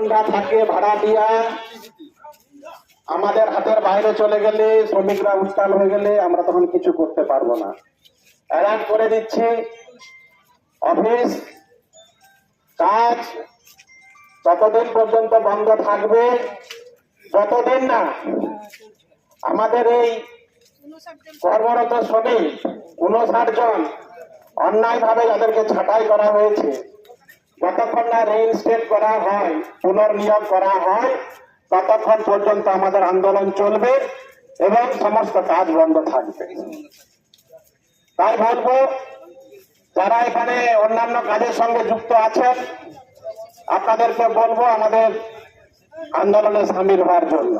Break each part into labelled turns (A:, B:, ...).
A: আমরা থাকে ভাড়া দিয়া আমাদের হাতের বাইরে চলে গেলে, শ্রমিকরা উত্তাল হয়ে গেলে আমরা তখন কিছু করতে পারব না। অ্যালার্ট করে দিচ্ছি অফিস, কাজ, যতদিন পর্যন্ত বন্ধ থাকবে, যতদিন না আমাদের এই কর্মরত শ্রমিক উনষাট জন অন্যায়ভাবে যাদেরকে ছাঁটাই করা হয়েছে যতক্ষণ না রেইনস্টেট করা হয়, পুনর্নিয়োগ করা হয়, ততক্ষণ পর্যন্ত আমাদের আন্দোলন চলবে এবং সমস্ত কাজ বন্ধ থাকবে। তাই বলব, যারা এখানে অন্যান্য কাজের সঙ্গে যুক্ত আছেন, আপনাদেরকে বলব আমাদের আন্দোলনে সামিল হওয়ার জন্য।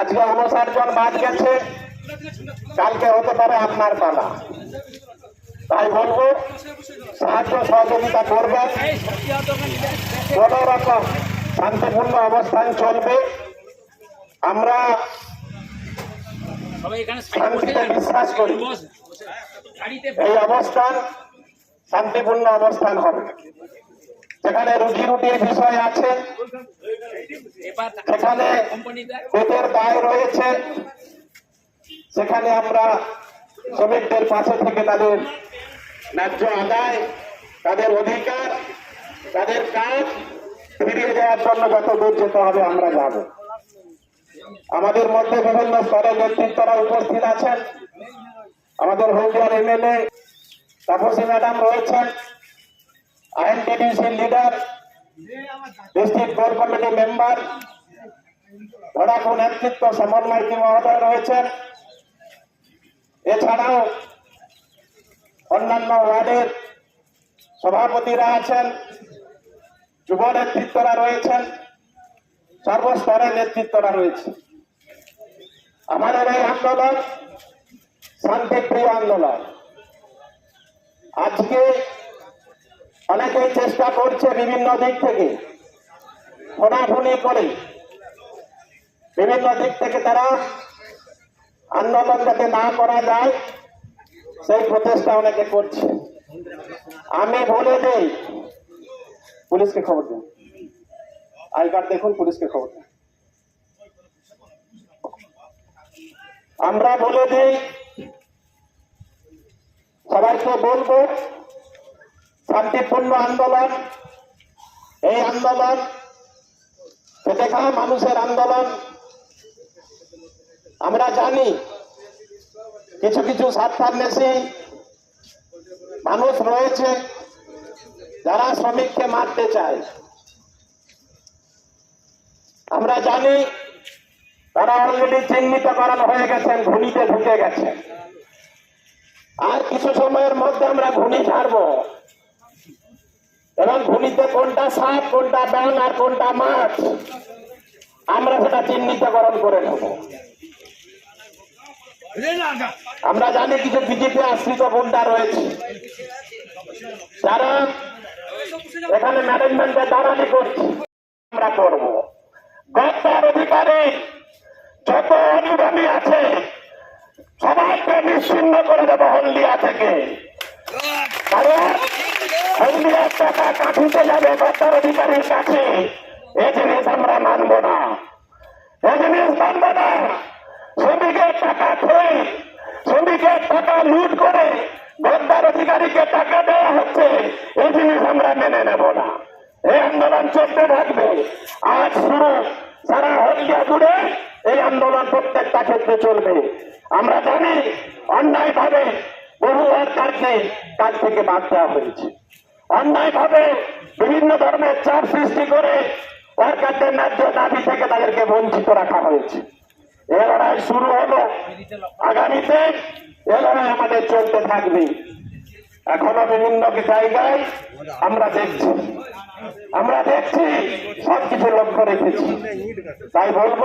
A: আজকে উনষাট জন বাদ গেছে, কালকে হতে পারে আপনার পালা। তাই বলব সাহায্য সহযোগিতা করবেন কোন রকম শান্তিপূর্ণ অবস্থান চলবে। আমরা শান্তিতে বিশ্বাস করি। এই অবস্থান শান্তিপূর্ণ অবস্থান হবে। সেখানে রুটি রুটির বিষয় আছে। সেখানে পেটের দায় রয়েছে। সেখানে আমরা শ্রমিকদের পাশে থেকে তাদের ন্যায্য আদায়, তাদের অধিকার, তাদের কাজ ফিরিয়ে দেওয়ার জন্য যত দূর যেতে হবে আমরা যাব। আমাদের মধ্যে বিভিন্ন স্তরের নেতৃত্বরা উপস্থিত আছেন। আমাদের হলদিয়ার এমএলএ তাপসী ম্যাডাম রয়েছেন, আইএনটিডিসির leader, district core committee member লড়াকু নেতৃত্ব মাইতি মহোদয় রয়েছেন। এছাড়াও অন্যান্য ওয়ার্ডের সভাপতিরা আছেন, যুব নেতৃত্বরা রয়েছেন, সর্বস্তরের নেতৃত্বরা রয়েছে। আমাদের এই আন্দোলন শান্তিপ্রিয় আন্দোলন। আজকে অনেকেই চেষ্টা করছে বিভিন্ন দিক থেকে ফোনাফুনি করে। বিভিন্ন দিক থেকে তারা আন্দোলন যাতে না করা যায় সেই প্রচেষ্টা অনেকে করছে। আমি বলে দেই পুলিশকে খবর দিন। আই কার্ড দেখুন, পুলিশকে খবর দিন। আমরা বলে দিই সবাইকে বলব, শান্তিপূর্ণ আন্দোলন। এই আন্দোলন খাওয়া মানুষের আন্দোলন। আমরা জানি কিছু কিছু স্বার্থান্বেষী মানুষ রয়েছে যারা শ্রমিককে মারতে চায়। আমরা জানি তারা অলরেডি চিহ্নিতকরণ হয়ে গেছেন ঘুনিতে ঢুকে গেছেন। আর কিছু সময়ের মধ্যে আমরা ঘুনি ছাড়বো। এবং ঘুনিতে কোনটা সাপ, কোনটা ব্যাং আর কোনটা মাছ, আমরা সেটা চিহ্নিতকরণ করে নেব। আমরা জানি কিছু বিজেপি আশ্রিত গুন্ডা রয়েছে। যারা এখানে ম্যানেজমেন্টে দাঁড়ানি করছে, আমরা করব। গদ্দার অধিকারী যত অনুগামী আছে, সবাইকে নিশ্চিন্ন করে দেবো হলদিয়া থেকে। কারণ হলদিয়ার টাকা কাঠিতে যাবে গদ্দার অধিকারীর কাছে। এই জিনিস আমরা মানব না। এই জিনিস মানব না। শ্রমিকের টাকা খেয়ে শ্রমিকের টাকা লুট করে গদ্দার অধিকারীকে টাকা দেওয়া হচ্ছে, এই জিনিস আমরা মেনে নেব না। এই আন্দোলন চলতে থাকবে। আজ শুরু। সারা হলদিয়া জুড়ে এই আন্দোলন প্রত্যেকটা ক্ষেত্রে চলবে। আমরা জানি অন্যায় ভাবে বহু সরকারকে কাজ থেকে বাদ দেওয়া হয়েছে। অন্যায় ভাবে বিভিন্ন ধরনের চাপ সৃষ্টি করে সরকারদের ন্যায্য দাবি থেকে তাদেরকে বঞ্চিত রাখা হয়েছে। এ লড়াই শুরু হলো। আগামীতে এ লড়াই আমাদের চলতে থাকবে। এখনও বিভিন্ন জায়গায় আমরা দেখছি। আমরা দেখছি, সবকিছু লক্ষ্য রেখেছি। তাই বলব,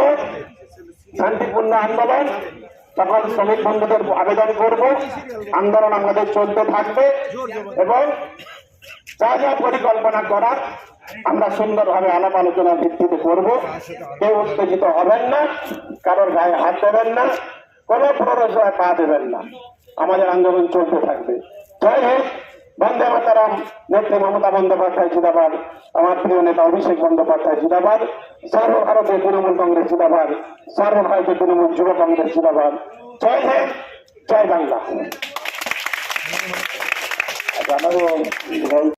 A: শান্তিপূর্ণ আন্দোলন, সকল শ্রমিক বন্ধুদের আবেদন করব। আন্দোলন আমাদের চলতে থাকবে এবং যা যা পরিকল্পনা করার আমরা সুন্দরভাবে আলাপ আলোচনার ভিত্তিতে করব। কেউ উত্তেজিত হবেন না, কারোর গায়ে হাত দেবেন না, কোনো প্ররোচনায় পা দেবেন না। আমাদের আন্দোলন চলতে থাকবে। জয় হোক বন্দে মাতারাম। নেত্রী মমতা বন্দ্যোপাধ্যায় জিন্দাবাদ। আমার প্রিয় নেতা অভিষেক বন্দ্যোপাধ্যায় জিন্দাবাদ। সর্বভারতীয় তৃণমূল কংগ্রেস জিন্দাবাদ। সর্বভারতীয় তৃণমূল যুব কংগ্রেস জিন্দাবাদ। জয় হিন্দ। জয় বাংলা।